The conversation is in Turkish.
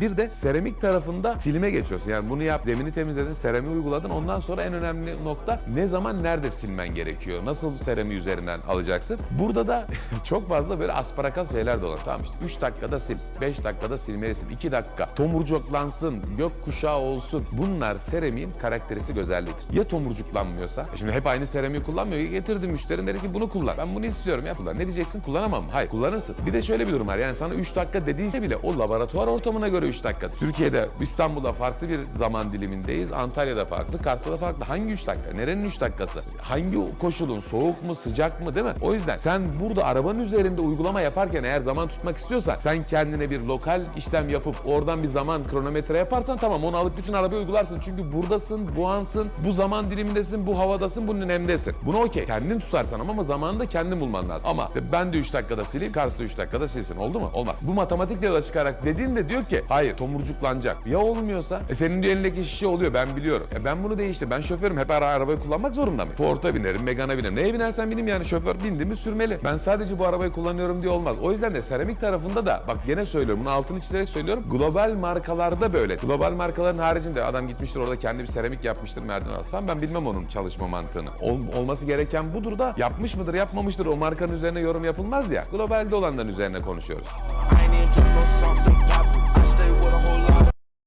Bir de seramik tarafında silime geçiyorsun. Yani bunu yap, zemini temizledin, seramiği uyguladın. Ondan sonra en önemli nokta ne zaman nerede silmen gerekiyor? Nasıl seramiği üzerinden alacaksın? Burada da çok fazla böyle asparakas şeyler olur. Tamam işte 3 dakikada sil, 5 dakikada silmelisin, 2 dakika. Tomurcuklansın, gök kuşağı olsun. Bunlar seramiğin karakteristik özelliğidir. Ya tomurcuklanmıyorsa, e şimdi hep aynı seramiği kullanmıyor. Getirdim müşterin dedi ki bunu kullan. Ben bunu istiyorum ya. Ne diyeceksin? Kullanamam. Hayır kullanırsın. Bir de şöyle bir durum var. Yani sana 3 dakika dediyse bile o laboratuvar ortamına göre 3 dakika. Türkiye'de, İstanbul'da farklı bir zaman dilimindeyiz. Antalya'da farklı, Kars'ta farklı. Hangi 3 dakika? Nerenin 3 dakikası? Hangi koşulun? Soğuk mu, sıcak mı değil mi? O yüzden sen burada arabanın üzerinde uygulama yaparken eğer zaman tutmak istiyorsan sen kendine bir lokal işlem yapıp oradan bir zaman kronometre yaparsan tamam onu alıp bütün arabaya uygularsın. Çünkü buradasın, bu ansın, bu zaman dilimindesin, bu havadasın, bunun nemdesin. Bunu okey. Kendin tutarsan ama, ama zamanını da kendin bulman lazım. Ama ben de 3 dakikada sileyim, Kars da 3 dakikada silsin. Oldu mu? Olmaz. Bu matematikle yola çıkarak dediğinde diyor ki hayır tomurcuklanacak. Ya olmuyorsa? E senin diyor elindeki şişe oluyor ben biliyorum. E ben bunu değiştir. Ben şoförüm. Hep ara arabayı kullanmak zorunda mıyım? Ford'a binerim, Megane'a binerim. Neye binersen bineyim yani şoför bindi mi sürmeli. Ben sadece bu arabayı kullanıyorum diye olmaz. O yüzden de seramik tarafında da bak gene söylüyorum bunu altını çizerek söylüyorum. Global markalarda böyle. Global markaların haricinde adam gitmiştir orada kendi bir seramik yapmıştır merdiven altı falan. Ben bilmem onun çalışma mantığını. Ol- olması gereken budur da yapmış mıdır yapmamıştır o markanın üzerine yorum yapılmaz ya. Globalde olanların üzerine konuşuyoruz.